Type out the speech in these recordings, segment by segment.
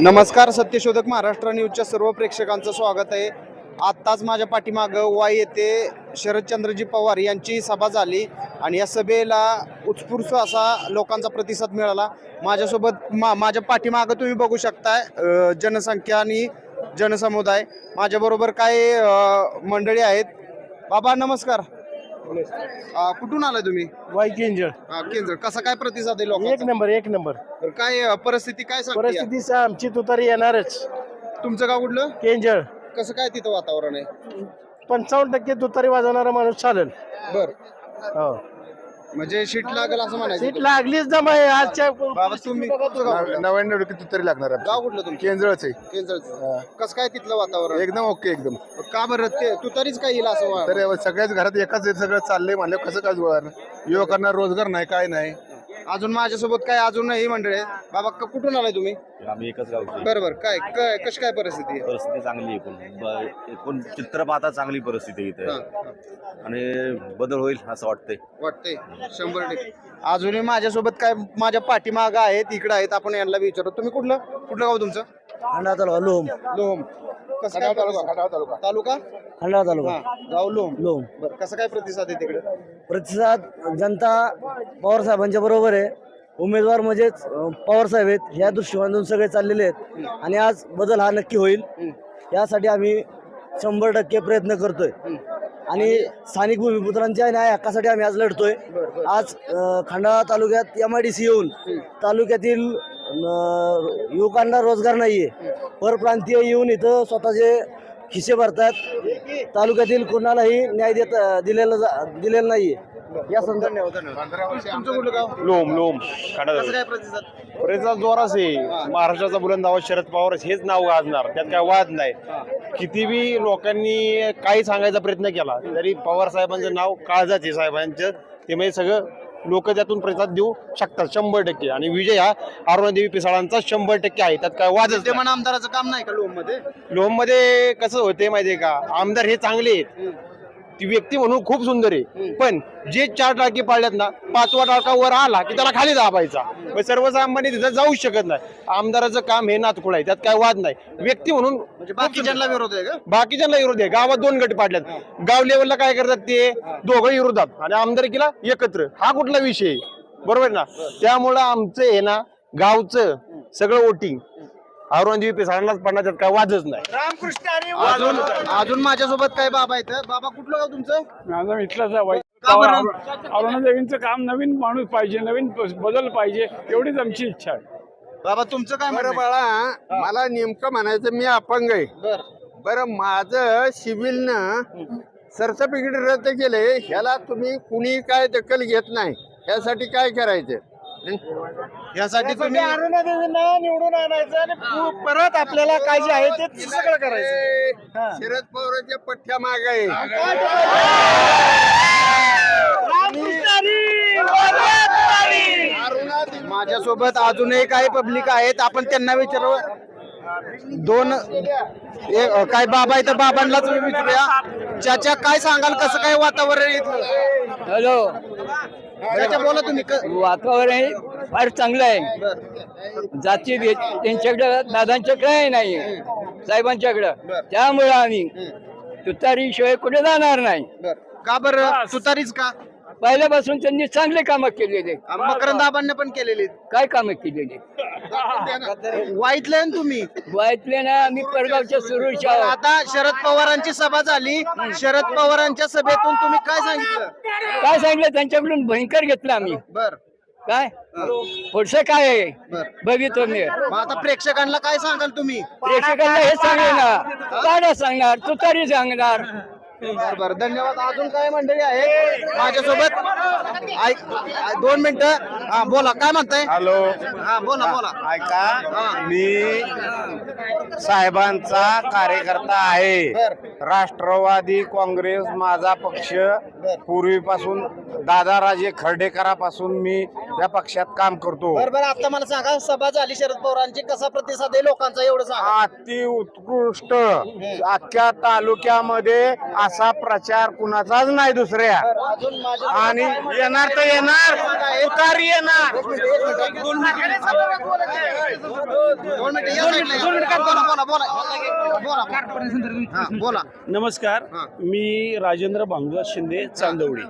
नमस्कार सत्यशोधक महाराष्ट्र न्यूजच्या सर्व प्रेक्षकांचं स्वागत आहे. आत्ताच माझ्या पाठीमागं वाय येथे शरदचंद्रजी पवार यांची सभा झाली आणि या सभेला उत्स्फूर्त असा लोकांचा प्रतिसाद मिळाला. माझ्यासोबत मा माझ्या पाठीमागं तुम्ही बघू शकताय जनसंख्या आणि जनसमुदाय. माझ्याबरोबर काही मंडळी आहेत. बाबा नमस्कार. अ, कुठून आलाय तुम्ही? वाई केंजळ. अ, केंद्र कसा काय प्रतिसाद आहे एक लोकांचा नंबर एक नंबर. तर काय अ, परिस्थिती काय सांगते परिस्थिती आमची तुतारी येणारच. तुमचं गाव कुठलं? केंजळ. कसं काय तिथं वातावरण आहे? पंचावन्न टक्के तुतारी वाजवणारा माणूस चालेल. बर. हो. म्हणजे शीट लागेल असं म्हणायचं सीट लागलीच जमा आहे आजच्या बाबा तुम्ही तुमचं गाव कुठलं? नव्याण्णव टक्के तरी लागणार आहे. गाव कुठलं तुमचं? केंद्रच आहे. केंद्रचं कसं काय तिथलं वातावरण? एकदम ओके एकदम. का बरं? ते तू तरीच काय येईल असं वा- तर सगळ्याच घरात एकाच हे सगळं चाललंय म्हणलं कसं काय जुळणार? युवकांना रोजगार नाही काय नाही. अजून माझ्यासोबत काय अजूनही मंडळ. आहे बाबा क- कुठून आलाय तुम्ही? आम्ही एकच गावची. बरं बरं काय काय कशी काय परिस्थिती आहे? परिस्थिती चांगली आहे एकूण ब- एकूण चित्र पाहता चांगली परिस्थिती आहे हा, इथे. हा. आणि बदल होईल असं वाटतंय. वाटतंय. शंभर टक्के. अजूनही माझ्यासोबत काय माझ्या पाठीमागं आहेत इकडं आहेत आपण यांना विचारू. तुम्ही कुठलं? कुठलं गाव तुमचं? खंडा तालुका लोम लोम कसं काय तालुका. तालुका? खंडा तालुका. गाव लोम. लोम. बरं कसं काय प्रतिसाद आहे तिकडे? प्रतिसाद जनता पवार साहेबांच्या बरोबर आहे. उमेदवार म्हणजेच अं, पवार साहेब आहेत. ह्या दृष्टिकोनातून सगळे चाललेले आहेत. आणि आज बदल हा नक्की होईल. यासाठी आम्ही शंभर टक्के प्रयत्न करतोय. आणि स्थानिक भूमिपुत्रांच्या न्याय हक्कासाठी आम्ही आज लढतोय. आज खंडाळा तालुक्यात एम आय डी सी येऊन तालुक्यातील युवकांना रोजगार नाहीये. परप्रांतीय येऊन इथं स्वतःचे खिसे भरतात. तालुक्यातील कोणालाही न्याय देत दिलेला जा- दिलेला नाहीये या संदर्भात लोम प्रतिसाद? जोरास आहे. महाराष्ट्राचा बुलंद आवाज शरद पवार हेच नाव गाजणार. त्यात काय वाद नाही. किती बी लोकांनी काही सांगायचा प्रयत्न केला तरी पवार साहेबांचं नाव काळजाच साहेबांचं ते म्हणजे सगळं लोक त्यातून प्रतिसाद देऊ शकतात शंभर टक्के. आणि विजय हा अरुणादेवी पिसाळांचा शंभर टक्के आहे. त्यात काय वादच नाही. विद्यमान आमदाराचं काम नाही का लोममध्ये लोममध्ये कसं होते माहितीये का? आमदार हे चांगले आहेत. ती व्यक्ती म्हणून खूप सुंदर आहे. पण जे चार टाके पाडल्यात ना पाचवा टाका वर आला की त्याला खाली दाबायचा. मग सर्वसामान्य तिथं जाऊ शकत नाही. आमदाराचं काम हे नातकुळ आहे त्यात काय वाद नाही. व्यक्ती म्हणून म्हणजे बाकीच्यांना विरोध आहे का? बाकीच्यांना विरोध आहे. गावात दोन गट पाडल्यात. गाव लेवलला काय करतात ते? दोघं विरोधात. आणि आमदारकीला एकत्र. हा कुठला विषय आहे? बरोबर ना? त्यामुळं आमचं हे ना गावचं सगळं वोटिंग औरंगजेब पिसाळांनाच पडणार त्यात काय वादच नाही. अजून अजून माझ्यासोबत काय बाबा आहेत? बाबा कुठलं गाव तुमचं? माझा इथलाच आहे का बरं? अरुणादेवींचं काम नवीन माणूस पाहिजे नवीन प- बदल पाहिजे एवढीच आमची इच्छा आहे. बाबा तुमचं काय बरं म्हणणं आहे? बाळा मला नेमकं म्हणायचं मी अपंग आहे. बरं. बरं माझं सिव्हिलनं सर्टिफिकेट रद्द केले ह्याला तुम्ही कुणी काय दखल घेत नाही. ह्यासाठी काय करायचं? यासाठी तुम्ही अरुणादेवींना निवडून आणायचं आणि पु- परत आपल्याला काय जे आहे ते सगळं करायचं. शरद पवारांच्या पठ्ठ्या माग आहे. माझ्यासोबत अजूनही काही पब्लिक आहेत. आपण त्यांना विचारू. दोन ए- अ, काय बाबा आहे तर बाबांनाच विचारूया. चाचा काय सांगाल कसं काय वातावरण आहे इथलं? हॅलो. बोला तुम्ही क- वातावरण हे फार चांगलं आहे. जाती भेद त्यांच्याकडं दादांच्याकडे नाही. साहेबांच्याकडं. त्यामुळं आम्ही तुतारीशिवाय कुठे जाणार नाही. का बरं? तुतारीच का? पहिल्यापासून त्यांनी चांगले कामं केलेले. मकरंद आबांना पण केलेली. काय कामं केलेली? वाईटलं ना. तुम्ही. वाईटले ना आम्ही परगावच्या आहोत. आता शरद पवारांची सभा झाली. शरद पवारांच्या सभेतून तुम्ही काय सांगितलं? काय सांगितलं? त्यांच्याकडून भयंकर घेतलं आम्ही. बर. काय? पुढचं काय आहे? बर. बघितो मी. मग आता प्रेक्षकांना काय सांगाल तुम्ही? प्रेक्षकांना हे सांगणार काढा सांगणार तुतारी सांगणार. बर बर. धन्यवाद. अजून काय मंडळी आहे माझ्यासोबत? ऐक दोन मिनिटं. हा बोला. काय म्हणताय? हॅलो. हा बोला बोला. ऐका. मी साहेबांचा कार्यकर्ता आहे. बर. राष्ट्रवादी काँग्रेस माझा पक्ष. पूर्वीपासून दादाराजे खर्डेकरापासून मी त्या पक्षात काम करतो. बर बर. आता मला सांगा सभा झाली शरद पवारांची. कसा प्रतिसाद आहे लोकांचा? एवढं सांगा. अति उत्कृष्ट अख्ख्या तालुक्यामध्ये असा प्रचार कुणाचाच नाही दुसऱ्या. आणि येणार तर येणार उतारी येणार. बोला हा, नमस्कार. मी राजेंद्र भांग शिंदे चांदवडी.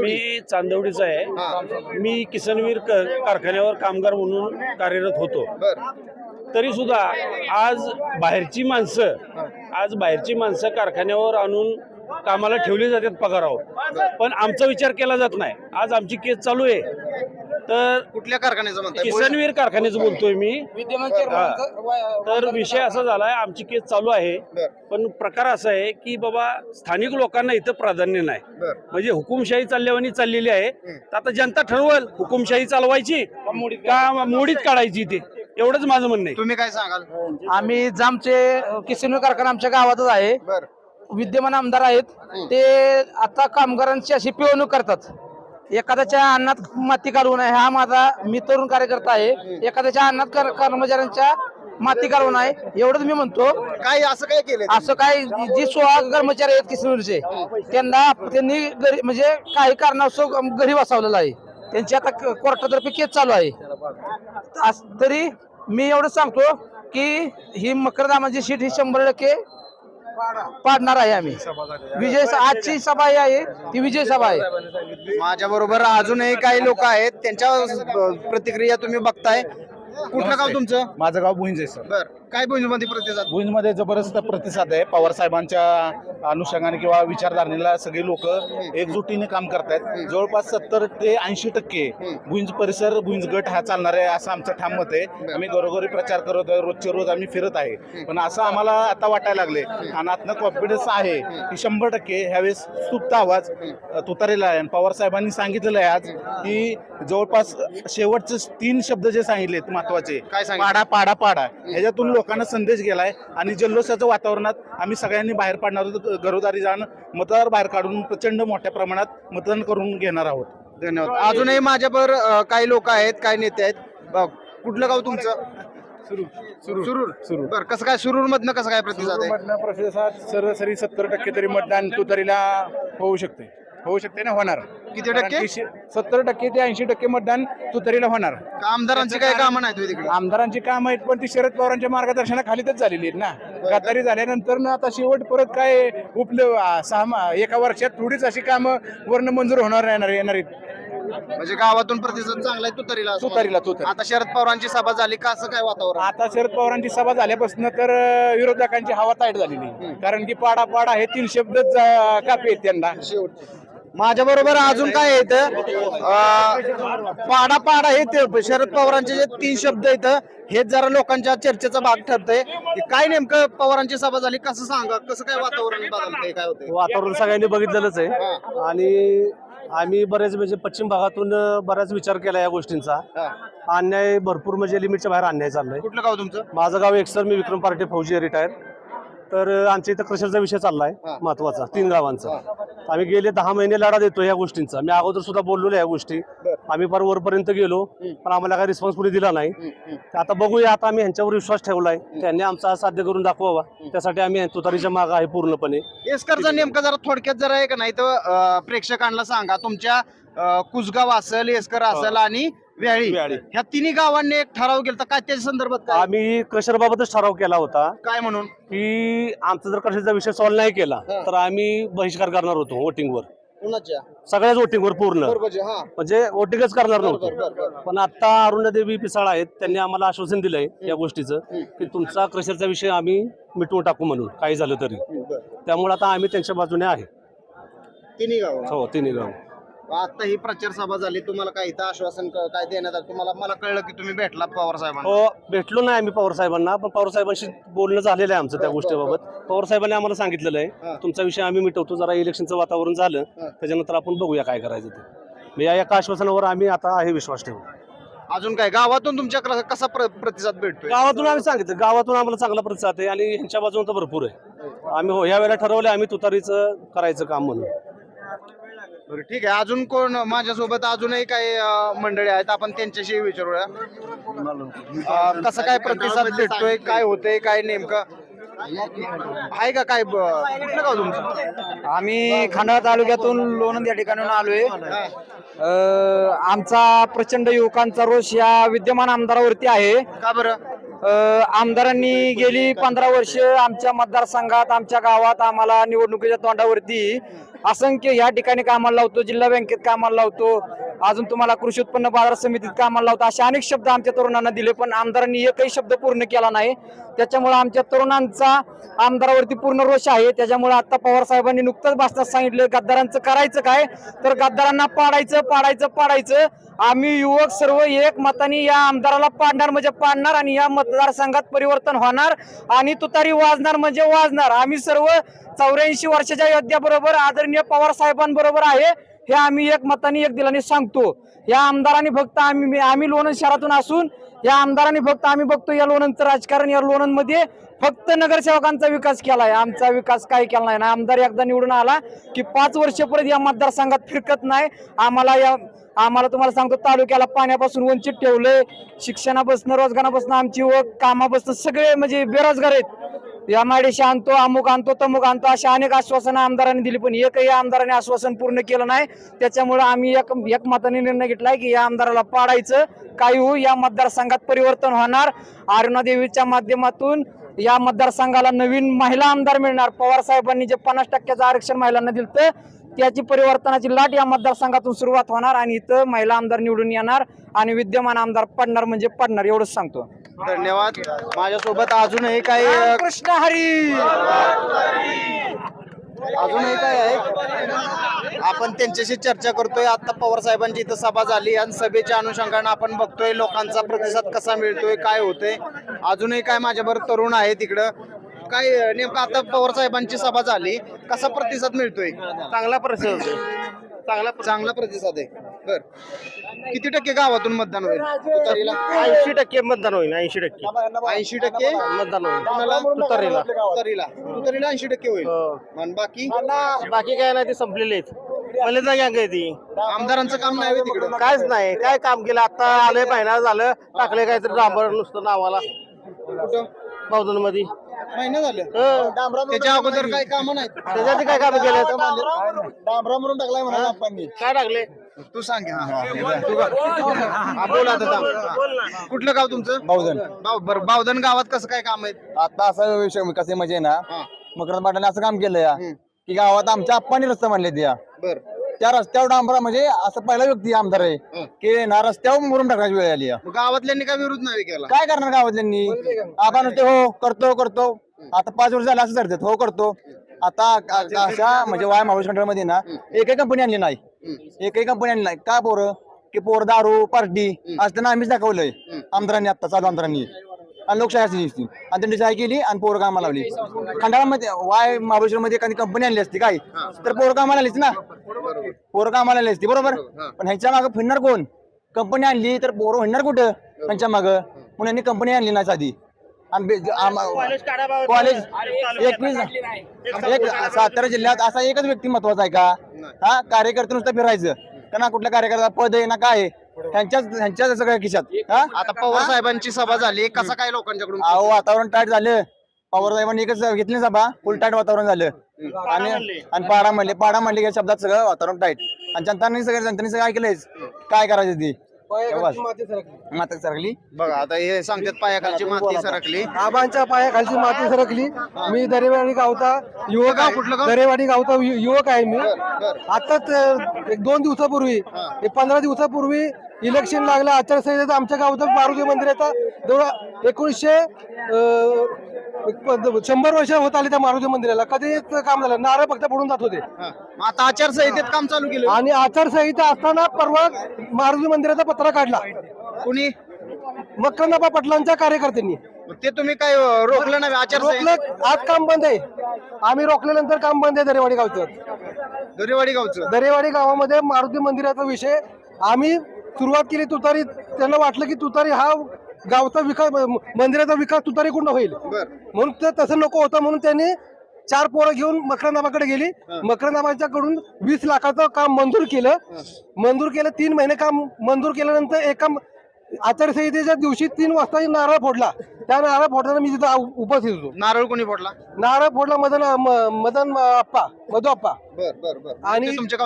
मी चांदवडीचा आहे. हा. मी किसनवीर क- कारखान्यावर कामगार म्हणून कार्यरत होतो. तरी सुद्धा आज बाहेरची माणसं आज बाहेरची माणसं कारखान्यावर आणून कामाला ठेवली जातात पगारावर. पण आमचा विचार केला जात नाही. आज आमची केस चालू आहे. तर कुठल्या कारखान्याचं म्हणताय? किसनवीर कारखान्याचं बोलतोय मी. तर विषय असा झालाय आमची केस चालू आहे. पण प्रकार असा आहे की बाबा स्थानिक लोकांना इथं प्राधान्य नाही. म्हणजे हुकुमशाही चालल्यावानी चाललेली आहे. तर आता जनता ठरवल हुकुमशाही चालवायची का मोडीत काढायची ते एवढंच माझं म्हणणं आहे. तुम्ही काय सांगाल? आम्ही जामचे किसनूर कारखाना आमच्या गावातच आहे. विद्यमान आमदार आहेत ते आता कामगारांची अशी पिळवणूक करतात. एखाद्याच्या अन्नात माती घालवून आहे हा माझा मी तरुण कार्यकर्ता आहे. एखाद्याच्या अन्नात कर- कर्मचाऱ्यांच्या माती घालवून आहे. एवढंच मी म्हणतो. काय असं काय केलं असं काय जी सोळा कर्मचारी आहेत किसनूरचे त्यांना त्यांनी म्हणजे काही कारणास्तव घरी बसवलेलं आहे. त्यांची आता कोर्टातर्फे केस चालू आहे. तरी मी एवढं सांगतो की ही मकरदामाची सीट ही शंभर टक्के पाडणार आहे आम्ही. विजय आजची सभा ही आहे ती विजय सभा आहे. माझ्या बरोबर अजूनही काही लोक आहेत त्यांच्या प्रतिक्रिया तुम्ही बघताय. कुठलं गाव तुमचं? माझं गाव भुंज आहे सर. बर. काय मध्ये प्रतिसाद? भुंजमध्ये जबरदस्त प्रतिसाद आहे. पवार साहेबांच्या अनुषंगाने किंवा विचारधारणेला सगळे लोक एकजुटीने काम करतायत. जवळपास सत्तर ते ऐंशी टक्के भुंज परिसर भुंज गट हा चालणार आहे असं आमचं ठाम मत आहे. आम्ही घरोघरी प्रचार करत आहे. रोजचे रोज आम्ही फिरत आहे. पण असं आम्हाला आता वाटायला लागले. आणि आतनं कॉन्फिडन्स आहे की शंभर टक्के ह्यावेळेस सुप्त आवाज तुतारेला आहे. आणि पवार साहेबांनी सांगितलेलं आहे आज की जवळपास शेवटचे तीन शब्द जे सांगितलेत महत्त्वाचे. काय सांगितलं? पाडा पाडा पाडा. ह्याच्यातून लोकांना संदेश गेलाय आणि जल्लोषाच्या वातावरणात आम्ही सगळ्यांनी बाहेर पाडणार आहोत. घरोदारी जाऊन मतदार बाहेर काढून प्रचंड मोठ्या प्रमाणात मतदान करून घेणार आहोत. धन्यवाद. अजूनही माझ्यावर अ, काही लोक आहेत काही नेते आहेत. ब- कुठलं गाव तुमचं? सुरूर सुरूर. बर कसं काय सुरूर मधनं कसं काय प्रतिसाद आहे? मतदान प्रतिसाद सरासरी सत्तर टक्के तरी मतदान तुतारीला होऊ शकते. होऊ शकते ना होणार. किती टक्के? सत्तर टक्के ते ऐंशी टक्के मतदान तुतारीला होणार. का आमदारांची काही कामं नाहीत होय तिकडे. आमदारांची काम आहेत पण ती शरद पवारांच्या मार्गदर्शनाखालीच झालेली आहेत ना. गद्दारी झाल्यानंतर ना आता शेवट परत काय उपल सहा मा- एका वर्षात थोडीच अशी कामं वर्ण मंजूर होणार येणार येणार आहेत. म्हणजे गावातून प्रतिसाद चांगला आहे तुतारीला असं. तुतारीला. तुतारी. आता शरद पवारांची सभा झाली का असं काय वातावरण? आता शरद पवारांची सभा झाल्यापासून तर अं, विरोधकांची हवा ताईट झालेली. कारण की पाडा पाडा हे तीन शब्दच अं, काफी आहेत त्यांना. माझ्या बरोबर अजून काय येत पाडा पाडा हे शरद पवारांचे जे तीन शब्द आहेत हेच जरा लोकांच्या चर्चेचा भाग ठरतंय. की काय नेमकं पवारांची सभा झाली? कसं सांगा? कसं काय वातावरण बदलतंय काय वातावरण सगळ्यांनी बघितलेलंच आहे. आणि आम्ही बरेच म्हणजे पश्चिम भागातून बराच विचार केला या गोष्टींचा. अन्याय भरपूर म्हणजे लिमिटच्या बाहेर अन्याय चाललाय. कुठलं गाव तुमचं? माझं गाव एकसर मी विक्रम पार्टी फौजी रिटायर. तर आमच्या इथं क्रशरचा विषय चाललाय? हा. महत्त्वाचा. तीन गावांचा. आम्ही गेले दहा महिने लढा देतो या गोष्टींचा. मी अगोदर सुद्धा बोललेलो या गोष्टी. आम्ही फार वरपर्यंत गेलो पण आम्हाला काही रिस्पॉन्स पुढे दिला नाही. आता बघूया आता आम्ही ह्यांच्यावर विश्वास ठेवलाय. त्यांनी आमचा साध्य करून दाखवावा. त्यासाठी आम्ही तुतारीच्या माग आहे पूर्णपणे. एसकरचा नेमका जरा थोडक्यात जरा आहे का नाही तर प्रेक्षकांना सांगा. तुमच्या कुसगाव असेल एसकर असेल आणि व्याळी. व्याळी. ह्या तिन्ही गावांनी एक ठराव केला तर काय त्याच्या संदर्भात काय? आम्ही क्रशर बाबतच ठराव केला होता. काय म्हणून? की आमचा जर क्रशरचा विषय सॉल्व्ह नाही केला हा. तर आम्ही बहिष्कार करणार होतो वोटिंगवर कुणाच्या? सगळ्याच वोटिंगवर पूर्ण. हा. म्हणजे वोटिंगच करणार नव्हतो. पण आता अरुणादेवी पिसाळ आहेत त्यांनी आम्हाला आश्वासन दिलंय या गोष्टीचं की तुमचा क्रशरचा विषय आम्ही मिटवून टाकू म्हणून काही झालं तरी. त्यामुळे आता आम्ही त्यांच्या बाजूने आहे. तिन्ही गाव हो तिन्ही गाव. आता ही प्रचार सभा झाली तुम्हाला काय इथं आश्वासन क- काय देण्यात आलं? तुम्हाला मला कळलं की तुम्ही भेटला पवार साहेबांना. हो भेटलो नाही आम्ही पवार साहेबांना पण पवार साहेबांशी बोलणं झालेलं आहे आमचं त्या गोष्टीबाबत. पवार साहेबांनी आम्हाला सांगितलेलं हा. आहे तुमचा विषय आम्ही मिटवतो जरा इलेक्शनचं वातावरण झालं हा. त्याच्यानंतर आपण बघूया काय करायचं ते. मग या एका आश्वासनावर आम्ही आता आहे विश्वास ठेवू. अजून काय गावातून तुमच्या कसा प्र- प्रतिसाद भेटतोय? गावातून आम्ही सांगितलं गावातून आम्हाला चांगला प्रतिसाद आहे आणि ह्यांच्या बाजून तर भरपूर आहे. आम्ही हो या वेळेला ठरवलं आम्ही तुतारीचं करायचं काम म्हणून. बरं ठीक आहे. अजून कोण माझ्यासोबत अजूनही काही अं, मंडळी आहेत. आपण त्यांच्याशी विचारूया. अं, कसं काय प्रतिसाद भेटतोय काय होतंय काय नेमकं? आहे का काय ब- कुठलं गाव तुमचं? आम्ही खंडाळा तालुक्यातून लोणंद या ठिकाणून आलोय. अ, आमचा प्रचंड युवकांचा रोष या विद्यमान आमदारावरती आहे. का बरं? अ, आमदारांनी गेली पंधरा वर्ष आमच्या मतदारसंघात आमच्या गावात आम्हाला निवडणुकीच्या तोंडावरती असंख्य या ठिकाणी कामाला लावतो जिल्हा बँकेत कामाला लावतो. अजून तुम्हाला कृषी उत्पन्न बाजार समितीत कामाला लावतो. असे अनेक शब्द आमच्या तरुणांना दिले पण आमदारांनी एकही शब्द पूर्ण केला नाही. त्याच्यामुळे आमच्या तरुणांचा आमदारावरती पूर्ण रोष आहे. त्याच्यामुळे आता पवार साहेबांनी नुकतंच भाषणात सांगितलं गद्दारांचं करायचं काय? तर गद्दारांना पाडायचं पाडायचं पाडायचं. आम्ही युवक सर्व एक मताने या आमदाराला पाडणार म्हणजे पाडणार आणि या मतदारसंघात परिवर्तन होणार आणि तुतारी वाजणार म्हणजे वाजणार. आम्ही सर्व चौऱ्याऐंशी वर्षाच्या योद्ध्याबरोबर आदरणीय पवार साहेबांबरोबर आहे. हे आम्ही एक मताने एक दिलाने सांगतो. या आमदारांनी फक्त आम्ही आम्ही लोणंद शहरातून असून या आमदारांनी फक्त आम्ही बघतो या लोणंदचं राजकारण या लोणंदमध्ये फक्त नगरसेवकांचा विकास केला आहे आमचा विकास काय केला नाही. ना आमदार एकदा निवडून आला की पाच वर्ष परत या मतदारसंघात फिरकत नाही. आम्हाला या आम्हाला तुम्हाला सांगतो तालुक्याला पाण्यापासून वंचित ठेवलंय. शिक्षणापासून रोजगारापासून आमची व कामापासून सगळे म्हणजे बेरोजगार आहेत. या आणतो अमुक आणतो तमुक आणतो अशा अनेक आश्वासनं आमदारांनी दिली पण एकही आमदाराने आश्वासन पूर्ण केलं नाही. त्याच्यामुळे आम्ही एक एकमताने निर्णय घेतलाय की या आमदाराला पाडायचं. काही होऊ या मतदारसंघात परिवर्तन होणार. अरुणा देवीच्या माध्यमातून या मतदारसंघाला नवीन महिला आमदार मिळणार. पवार साहेबांनी जे पन्नास टक्क्याचं आरक्षण महिलांना दिलं त्याची परिवर्तनाची लाट या मतदारसंघातून सुरुवात होणार आणि इथं महिला आमदार निवडून येणार आणि विद्यमान आमदार पडणार म्हणजे पडणार एवढंच सांगतो. धन्यवाद. माझ्यासोबत अजूनही काही कृष्ण हरी! अजूनही काय आहे? आपण त्यांच्याशी चर्चा करतोय. आता पवार साहेबांची इथं सभा झाली आणि सभेच्या अनुषंगानं आपण बघतोय लोकांचा प्रतिसाद कसा मिळतोय काय होतोय. अजूनही काय माझ्याबरोबर तरुण आहे तिकडं काय नेमकं आता पवार साहेबांची सभा झाली. कसा प्रतिसाद मिळतोय? चांगला प्रश्न चांगला चांगला प्रतिसाद आहे. बर. किती टक्के गावातून मतदान होईल? तुतारीला? ऐंशी टक्के मतदान होईल ऐंशी टक्के. ऐंशी टक्के? मतदान होईल. कोणाला? तुतारीला. तुतारीला. तुतारीला ऐंशी टक्के होईल. आणि बाकी? बाकी काय नाही ते संपलेले आहेत. मला गँग आहे ती. आमदारांचं काम नाही तिकडे. कायच नाही. काय काम केलं? आता आले महिना झालं. टाकले काहीतरी डांबर नुसतं नावाला. कुठं? बावधनमध्ये महिना झालं? त्याच्या अगोदर काही काम नाहीत. त्याच्यात काय काम केलं डांबरा म्हणून टाकलाय म्हणा आपण. काय टाकले तू सांग. हा. तू का? हा, बोल आता थांब. कुठलं गाव तुमचं? बावधन. बाव बरं बावधन गावात कसं काय काम आहे आता असा विषय कसे म्हणजे ना. मकरंद पाटलांनी असं काम केलं या की गावात आमच्या आप्पांनी रस्ता मानले त्या बर. त्या रस्त्यावर डांबरा म्हणजे असं पहिला व्यक्ती आमदार आहे की ना रस्त्यावर मुरुम टाकायची वेळ आली गावातल्यांनी काय विरोध नाही केला? काय करणार गावातल्यांनी? आपण हो करतो करतो. आता पाच वर्ष झालं असं करतात हो करतो. आता अशा म्हणजे वाय महाबळेश्वर कंट्रोलमध्ये ना एकही कंपनी आणली नाही. एकही कंपनी आणली नाही. का पोरं? की पोर दारू पार्टी असताना आम्हीच दाखवलंय. आमदारांनी आता चालू आमदारांनी. आणि लोकशाही असली नुसती आणि त्यांनी शाही केली आणि पोरं कामाला लावली. खंडाळामध्ये वाय महाबळेश्वर मध्ये एखादी कंपनी आणली असती काय? तर पोरं कामाला आलीच ना. पोरं कामाला आली असती बरोबर? पण ह्यांच्या मागं फिरणार कोण? कंपनी आणली तर पोरं म्हणणार कुठं? त्यांच्या मागं. म्हणून यांनी कंपनी आणली नाही साधी. आणि बे- आम- कॉलेज एकवीस एक सातारा जिल्ह्यात असा एकच व्यक्ती महत्त्वाचा आहे का? हा? कार्यकर्ते नुसतं फिरायचं. का ना कुठल्या कार्यकर्ता पद आहे ना काय त्यांच्याच त्यांच्याच सगळ्या खिशात? हा? आता पवार साहेबांची सभा झाली. कसं काय लोकांच्याकडून? अहो वातावरण टाईट झालं. पवार साहेबांनी एकच घेतली सभा. फुल टाईट वातावरण झालं. आणि आणि पाडा म्हणले. पाडा म्हणले या शब्दात सगळं वातावरण टाईट. आणि जनतांनी सगळं जनतांनी सगळं ऐकलंयच. काय करायचं ती? माता सरकली. बघा आता हे सांगतात पायाखालची माती सरकली. आबांच्या पायाखालची माती सरकली. मी दरेवाडी गावचा युवक गाव कुठलं गाव? दरेवाडी गावचा यु- युवक आहे मी. आताच अ, एक दोन दिवसापूर्वी एक पंधरा दिवसापूर्वी इलेक्शन लागलं. आचारसंहितेत आमच्या गावचं मारुती मंदिराचा जवळ एकोणीसशे शंभर वर्ष होत आले त्या मारुती मंदिराला. कधीच काम झालं नारळ फक्त पडून जात होते. आता आचारसंहितेत काम चालू केलं. आणि आचारसंहिता असताना परवा मारुती मंदिराचा पत्रा काढला. कुणी? मकरंदाबा पाटलांच्या कार्यकर्त्यांनी. ते तुम्ही काय रोखलं नाही आचारसंहिता? रोखलं आज काम बंद आहे. आम्ही रोखल्यानंतर काम बंद आहे दरेवाडी गावचं. दरेवाडी गावचं. दरेवाडी गावामध्ये मारुती मंदिराचा विषय आम्ही सुरुवात केली तुतारी त्यांना वाटलं की तुतारी हा गावचा विकास मंदिराचा विकास तुतारीकडून होईल? म्हणून ते तसं नको होतं म्हणून त्यांनी चार पोरं घेऊन मकरंदाबाकडे गेली. मकरंदाबाच्याकडून वीस लाखाचं काम मंजूर केलं. मंजूर केलं तीन महिने काम मंजूर केल्यानंतर एका आचारसंहितेच्या दिवशी तीन वाजता नारळ फोडला. त्या नारळ फोडताना मी तिथं उपस्थित होतो. नारळ कोणी फोडला? नारळ फोडला मदन मदन आप्पा मधु आप्पा. आणि- ते तुमच्या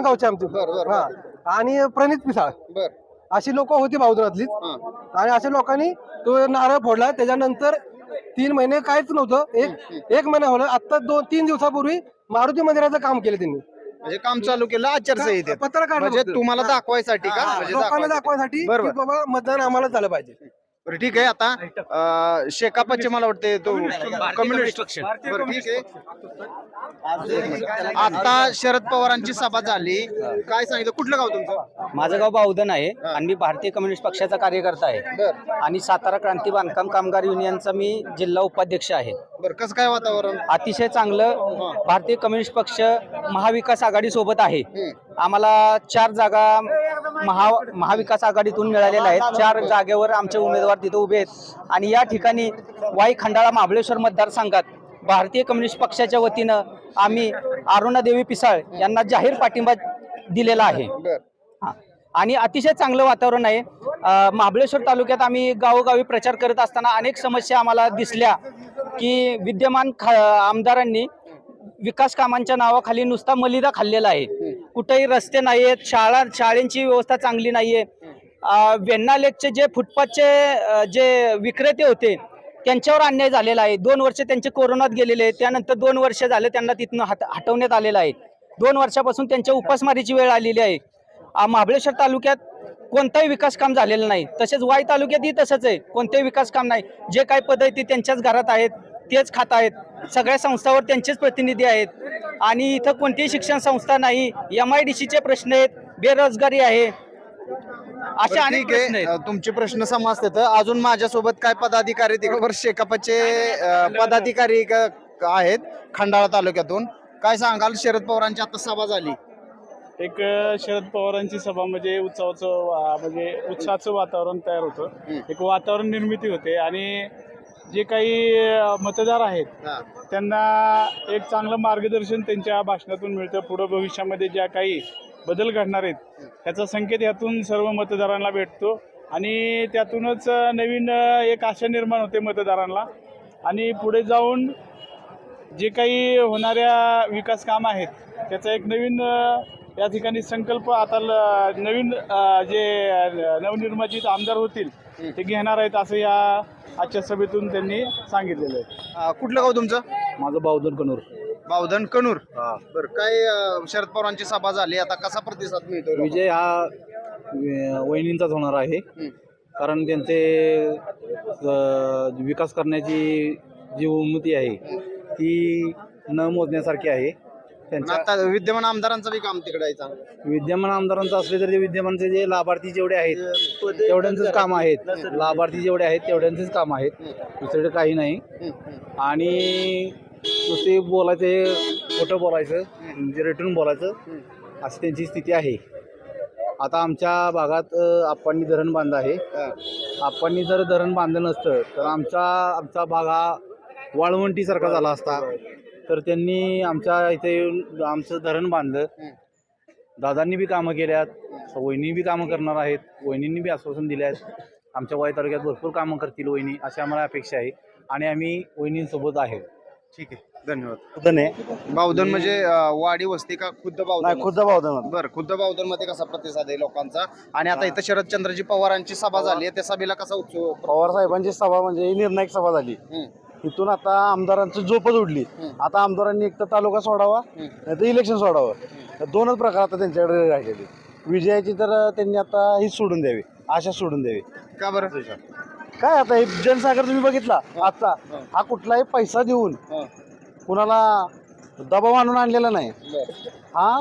गावचे आमचे. हा. आणि प्रणित पिसाळ. बर. अशी लोक होती हा. आणि अशा लोकांनी तो नारळ फोडला. त्याच्यानंतर तीन महिने काहीच नव्हतं. एक एक महिना होलं आता दोन तीन दिवसापूर्वी मारुती मंदिराचं काम केलं त्यांनी. म्हणजे काम चालू केलं. आचारसंहितेत. पत्र काढलं म्हणजे. तुम्हाला दाखवायसाठी का? म्हणजे लोकांना दाखवायसाठी की बरोबर. बाबा मतदान आम्हाला झालं पाहिजे. बरं ठीक आहे आता अं, शेकापचे मला वाटते तो कम्युनिस्ट पक्ष बरं ठीक आहे. आता शरद पवारांची सभा झाली. काय सांगितलं? कुठलं गाव तुमचं? माझं गाव बावधन आहे आणि मी भारतीय कम्युनिस्ट पक्षाचा कार्यकर्ता आहे. बर. आणि सातारा क्रांती बांधकाम कामगार युनियनचा मी जिल्हा उपाध्यक्ष आहे. बर कसं काय वातावरण? अतिशय चांगलं भारतीय कम्युनिस्ट पक्ष महाविकास आघाडी सोबत आहे आम्हाला चार जागा महा महाविकास आघाडीतून मिळालेल्या आहेत. चार जागेवर आमचे उमेदवार तिथे उभे आहेत. आणि या ठिकाणी वाई खंडाळा महाबळेश्वर मतदारसंघात भारतीय कम्युनिस्ट पक्षाच्या वतीनं आम्ही अरुणादेवी पिसाळ यांना जाहीर पाठिंबा दिलेला आहे. आणि अतिशय चांगलं वातावरण आहे. महाबळेश्वर तालुक्यात आम्ही गावोगावी प्रचार करत असताना अनेक समस्या आम्हाला दिसल्या की विद्यमान खा आमदारांनी विकास कामांच्या नावाखाली नुसता मलिदा खाल्लेला आहे. कुठेही रस्ते नाही आहेत शाळा शाळेंची व्यवस्था चांगली नाही आहे वेण्णा लेकचे जे फुटपाथचे जे विक्रेते होते त्यांच्यावर अन्याय झालेला आहे. दोन वर्ष त्यांचे कोरोनात गेलेले आहेत. त्यानंतर दोन वर्ष झाले त्यांना तिथनं हट हटवण्यात आलेलं आहे. दोन वर्षापासून त्यांच्या उपासमारीची वेळ आलेली आहे. महाबळेश्वर तालुक्यात कोणताही विकास काम झालेलं नाही. तसेच वाई तालुक्यातही तसंच आहे. कोणतेही विकास काम नाही. जे काही पद ते त्यांच्याच घरात आहेत तेच खात आहेत. सगळ्या संस्थावर त्यांचेच प्रतिनिधी आहेत. आणि इथं कोणतीही शिक्षण संस्था नाही. एम आय डी सीचे प्रश्न आहेत. बेरोजगारी आहे. असे अनेक ठीक आहे. प्रश्न आहेत. तुमचे प्रश्न समजतात. अजून माझ्यासोबत काय पदाधिकारी तिकडे शेकापचे अं, पदाधिकारी क- क- आहेत खंडाळा तालुक्यातून. काय सांगाल? शरद पवारांची आता सभा झाली. एक अ, शरद पवारांची सभा म्हणजे उत्सवाचं वा- म्हणजे उत्साहाचं वातावरण तयार होतं. एक वातावरण निर्मिती होते आणि जे काही मतदार आहेत. त्यांना एक चांगलं मार्गदर्शन त्यांच्या भाषणातून मिळतं. पुढं भविष्यामध्ये ज्या काही बदल घडणार आहेत त्याचा संकेत यातून सर्व मतदारांना भेटतो. आणि त्यातूनच नवीन एक आशा निर्माण होते मतदारांना. आणि पुढे जाऊन जे काही होणाऱ्या विकास काम आहेत त्याचा एक नवीन या ठिकाणी संकल्प आता ल- नवीन जे अ, नवनिर्वाचित आमदार होतील ते घेणार आहेत असं या आजच्या सभेतून त्यांनी सांगितलेलं आहे. अं, कुठलं गाव तुमचं? माझं बावधन कनूर बावधन कनूर बर काय अं, शरद पवारांची सभा झाली आता कसा प्रतिसाद मिळतो? विजय हा अ, वहिनींचाच होणार आहे. कारण त्यांचे अ, विकास करण्याची जी उन्नती आहे ती न मोजण्यासारखी आहे. पण त्यांच्या आता विद्यमान आमदारांचं बी काम तिकडे आहे चांगलं. विद्यमान आमदारांचं असले तर ते विद्यमानचे जे लाभार्थी जेवढे आहेत तेवढ्यांचंच काम आहेत. लाभार्थी जेवढे आहेत तेवढ्यांचेच काम आहेत. दुसरीकडे काही नाही. आणि नुसते बोलायचे खोटं बोलायचं म्हणजे रेटून बोलायचं अशी त्यांची स्थिती आहे. आता आमच्या भागात अ, आप्पांनी धरण बांधलं आहे. आप्पांनी जर धरण बांधलं नसतं तर आमचा आमचा भाग हा वाळवंटीसारखा झाला असता. तर त्यांनी आमच्या इथे येऊन आमचं धरण बांधलं. दादांनी बी कामं केल्यात. वहिनी बी कामं करणार आहेत. वहिनींनी बी आश्वासन दिले आहेत आमच्या वाई तालुक्यात भरपूर कामं करतील वहिनी अशी आम्हाला अपेक्षा आहे. आणि आम्ही वहिनींसोबत आहे. ठीक आहे. धन्यवाद. बावधन म्हणजे अं, वाडी वस्ती का खुद्द बावधन? खुद्द बावधन बर खुद्द बावधनमध्ये कसा प्रतिसाद आहे लोकांचा? आणि आता इथं शरदचंद्रजी पवारांची सभा झाली आहे. त्या सभेला कसा उत्सव पवार साहेबांची सभा म्हणजे ही निर्णायक सभा झाली. हम्म. इथून आता आमदारांची झोपच उडली. आता आमदारांनी एक तर तालुका सोडावा नाही तर इलेक्शन सोडावं. दोनच प्रकार आता त्यांच्याकडे राहिलेले. विजयाची तर त्यांनी आता हीच सोडून द्यावी आशा सोडून द्यावी. का बरं? काय आता हे जनसागर तुम्ही बघितला आजचा? हा. कुठलाही पैसा देऊन कुणाला दबाव आणून आणलेला नाही. हा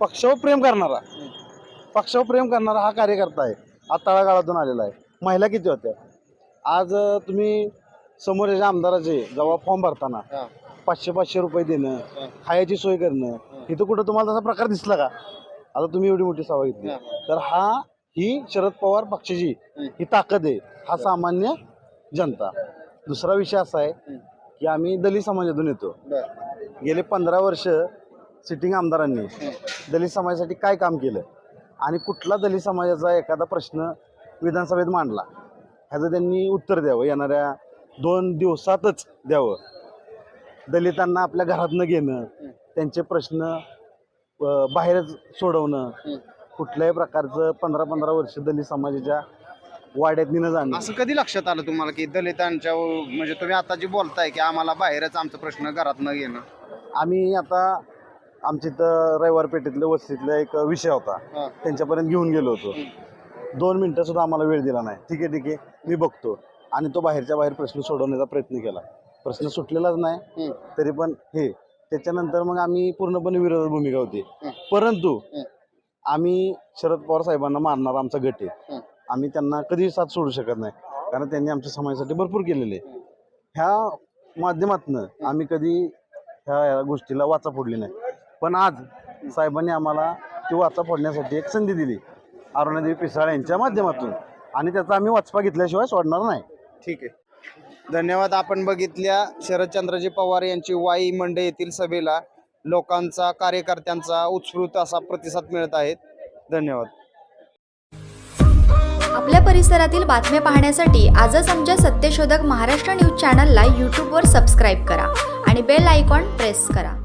पक्षावर प्रेम करणारा. पक्षावर प्रेम करणारा हा कार्यकर्ता आहे. आज तळागाळातून आलेला आहे. महिला किती होत्या? आज तुम्ही समोरच्या आमदाराचे जेव्हा फॉर्म भरताना. पाचशे पाचशे रुपये देणं खायची सोय करणं इथं कुठं तुम्हाला तसा प्रकार दिसला का? आता तुम्ही एवढी मोठी सभा घेतली. तर हा ही शरद पवार पक्षाची ही ताकद आहे हा सामान्य जनता. दुसरा विषय असा आहे की आम्ही दलित समाजातून येतो. गेले पंधरा वर्ष सिटिंग आमदारांनी दलित समाजासाठी काय काम केलं? आणि कुठला दलित समाजाचा एखादा प्रश्न विधानसभेत मांडला? ह्याचं त्यांनी उत्तर द्यावं. येणाऱ्या दोन दिवसातच द्यावं. दलितांना आपल्या घरात न घेणं त्यांचे प्रश्न बाहेरच सोडवणं कुठल्याही प्रकारचं पंधरा पंधरा वर्ष दलित समाजाच्या वाड्यात न जाणं. असं कधी लक्षात आलं तुम्हाला की दलितांच्या म्हणजे तुम्ही आता जे बोलताय की आम्हाला बाहेरच आमचा प्रश्न घरात न घेणं? आम्ही आता आमच्या इथं रविवार पेठेतल्या वस्तीतला एक विषय होता. त्यांच्यापर्यंत घेऊन गेलो होतो. दोन मिनटं सुद्धा आम्हाला वेळ दिला नाही. ठीक आहे ठीक आहे. मी बघतो. आणि तो बाहेरच्या बाहेर प्रश्न सोडवण्याचा प्रयत्न केला. प्रश्न सुटलेलाच नाही. तरी पण हे त्याच्यानंतर मग आम्ही पूर्णपणे विरोधात भूमिका होती. परंतु आम्ही शरद पवार साहेबांना मारणार आमचा गट आहे. आम्ही त्यांना कधीही साथ सोडू शकत नाही. कारण त्यांनी आमच्या समाजासाठी भरपूर केलेले. ह्या माध्यमातनं आम्ही कधी ह्या ह्या गोष्टीला वाचा फोडली नाही. पण आज साहेबांनी आम्हाला ती वाचा फोडण्यासाठी एक संधी दिली. अरुणादेवी पिसाळ यांच्या माध्यमातून. आणि त्याचा आम्ही वाचपा घेतल्याशिवाय सोडणार नाही. ठीक आहे. धन्यवाद. आपण बघितल्या शरदचंद्रजी पवार यांची वाई मंडे येथील सभेला लोकांचा कार्यकर्त्यांचा उत्स्फूर्त असा प्रतिसाद मिळत आहेत. धन्यवाद. आपल्या परिसरातील बातम्या पाहण्यासाठी आजच आमच्या सत्यशोधक महाराष्ट्र न्यूज चॅनलला यूट्यूबवर सबस्क्राईब करा आणि बेल आयकॉन प्रेस करा.